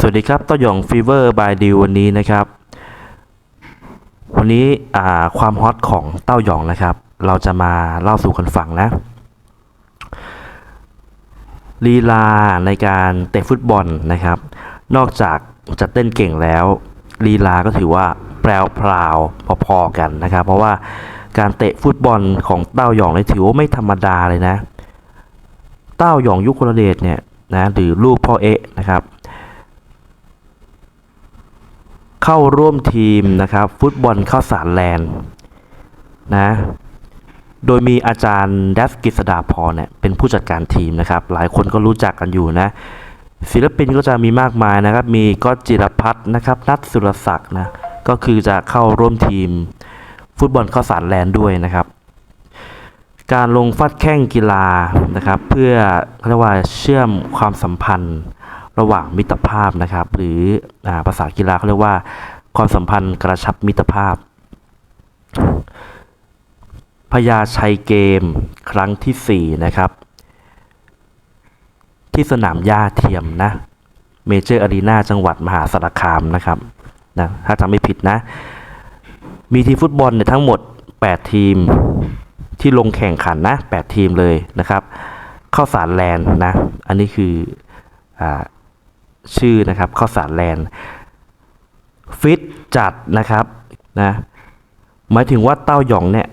สวัสดีครับต้าหยองฟีเวอร์บายดิววันนี้นะครับ วันนี้ความฮอตของเต้าหยองนะครับ เราจะมาเล่าสู่กันฟังนะลีลาในการเตะฟุตบอลนะครับ นอกจากจะเต้นเก่งแล้วลีลาก็ถือว่าแปลวพราวพอๆกันนะครับ เพราะว่าการเตะฟุตบอลของเต้าหยองเนี่ยถือว่าไม่ธรรมดาเลยนะ เต้าหยองยุคลเดชเนี่ยนะหรือลูกพ่อเอะนะครับ เข้าร่วมทีมนะครับ ฟุตบอลข้าวสารแลนด์นะโดยมีอาจารย์แดฟกิษดาพรเนี่ยเป็นผู้จัดการทีมนะครับ หลายคนก็รู้จักกันอยู่นะศิลปินก็จะมีมากมายนะครับ มีก็จิรพัฒน์นะครับนัทสุรศักดิ์นะก็คือจะเข้าร่วมทีมฟุตบอลข้าวสารแลนด์ด้วยนะครับ การลงฟัดแข่งกีฬานะครับ เพื่อเรียกว่าเชื่อมความสัมพันธ์ ระหว่างมิตรภาพนะครับ หรืออภาษากีฬาเขาเรียกว่า ความสัมพันธ์กระชับมิตรภาพ พญาชัยเกมครั้งที่ 4 นะครับ ที่สนามหญ้าเทียมนะเมเจอร์อารีนาจังหวัดมหาสารคามนะครับนะถ้าจำไม่ผิดนะ มีทีมฟุตบอลเนี่ยทั้งหมด 8 ทีมที่ลงแข่งขันนะ 8 ทีมเลยนะครับ เข้าสารแลนด์นะ อันนี้คืออา ชื่อนะครับข้าวสารแลนด์ฟิตจัดนะครับนะหมายถึงว่าเต้าหยองเนี่ย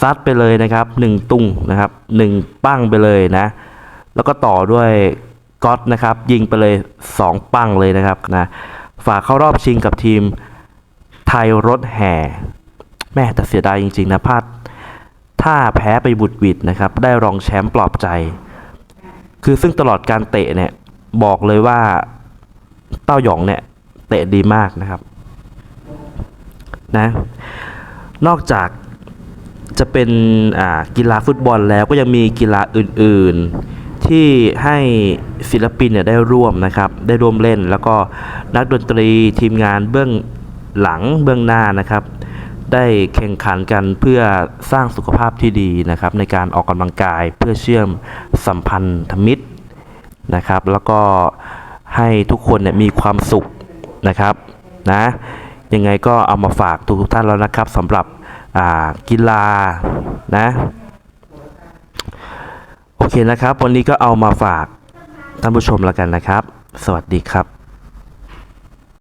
ซัดไปเลยนะครับหนึ่งตุ้งนะครับหนึ่งปั้งไปเลยนะ แล้วก็ต่อด้วยก๊อตนะครับ ยิงไปเลยสองปั้งเลยนะครับนะฝากเข้ารอบชิงกับทีมไทยรถแห่ แม่แต่เสียดายจริง ๆ นะพลาดถ้าแพ้ไปบุดวิดนะครับ ได้รองแชมป์ปลอบใจ คือซึ่งตลอดการเตะเนี่ย บอกเลยว่าเต้าหยองเนี่ยเตะดีมากนะครับนะนอกจากจะเป็นกีฬาฟุตบอลแล้วก็ยังมีกีฬาอื่นๆ ที่ให้ศิลปินเนี่ยได้ร่วมนะครับ ได้ร่วมเล่นแล้วก็นักดนตรีทีมงานเบื้องหลังเบื้องหน้านะครับ ได้แข่งขันกันเพื่อสร้างสุขภาพที่ดีนะครับ ในการออกกำลังกายเพื่อเชื่อมสัมพันธมิตร นะครับ แล้วก็ให้ทุกคนเนี่ยมีความสุขนะครับนะยังไงก็เอามาฝากทุกท่านแล้วนะครับสำหรับกีฬานะโอเคนะครับ วันนี้ก็เอามาฝากท่านผู้ชมแล้วกันนะครับ สวัสดีครับ